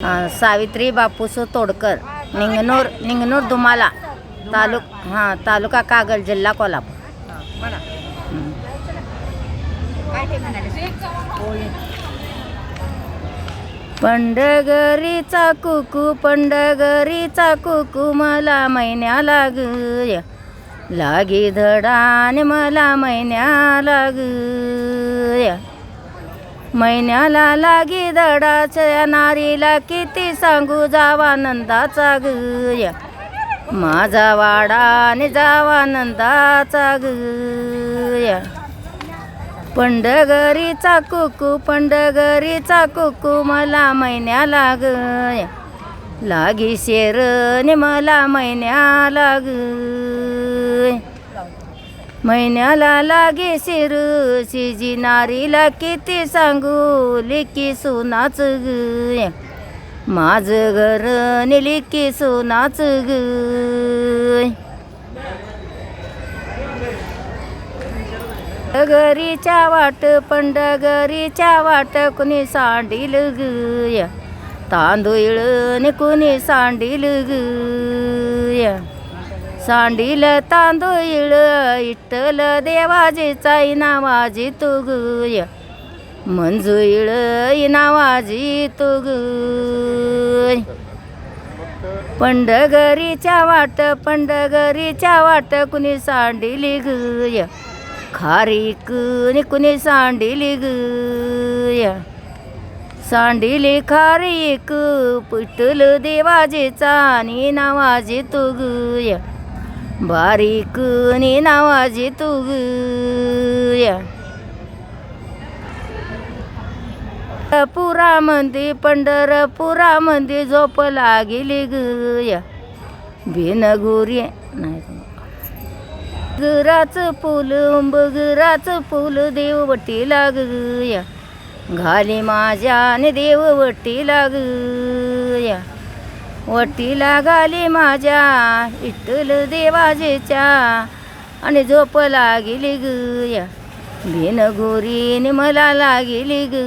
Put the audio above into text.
सावित्री बापूसो तोडकर निंगनूर निंगनूर दुमाला तालुक हां तालुका कागल जिल्हा कोल्हापूर. पंढगरीचा कुकू पंढगरीचा कुकू मला महिन्या लाग लागी धडाने मला महिन्या लाग महिन्याला लागी धडाच्या नारीला किती सांगू जावा नंदाचा ग माझा वाडाने जावा नंदाचा ग पंढगरीचा कुकू पंडगरीचा कुकू मला महिन्या लाग लागी शेरने मला महिन्या लाग महिन्याला लागे शिर शिजी नारीला किती सांगू लिकी सुनाच ग. माझं घर निलिकी सुनाच ग. घरीच्या वाट पंडगरीच्या वाट कुणी सांडील ग. तांदूळ कुणी सांडील गया सांडील तांदूळ इट्टल देवाजीचा इनावाजी तू मंजुळ इनावाजी तू गय पंडगरीच्या वाट पंडगरीच्या वाट कुणी सांडिली गया. खारीक कुणी कुणी सांडिली गया. सांडिली खारीक पिटल देवाजीचा आणि नावाजी तू बारीक नि नावाजी तू गया पुरामध्ये पंढरपुरामध्ये झोप लागली गया बिनगुरी नाही. गुराचं फुल बगराचं फुल देववटी लागया घाली माझ्याने देववटी लाग. वटीला घाली माझ्या इटल देवाजेच्या आणि झोप लागली गया बिन गोरीन मला लागली ग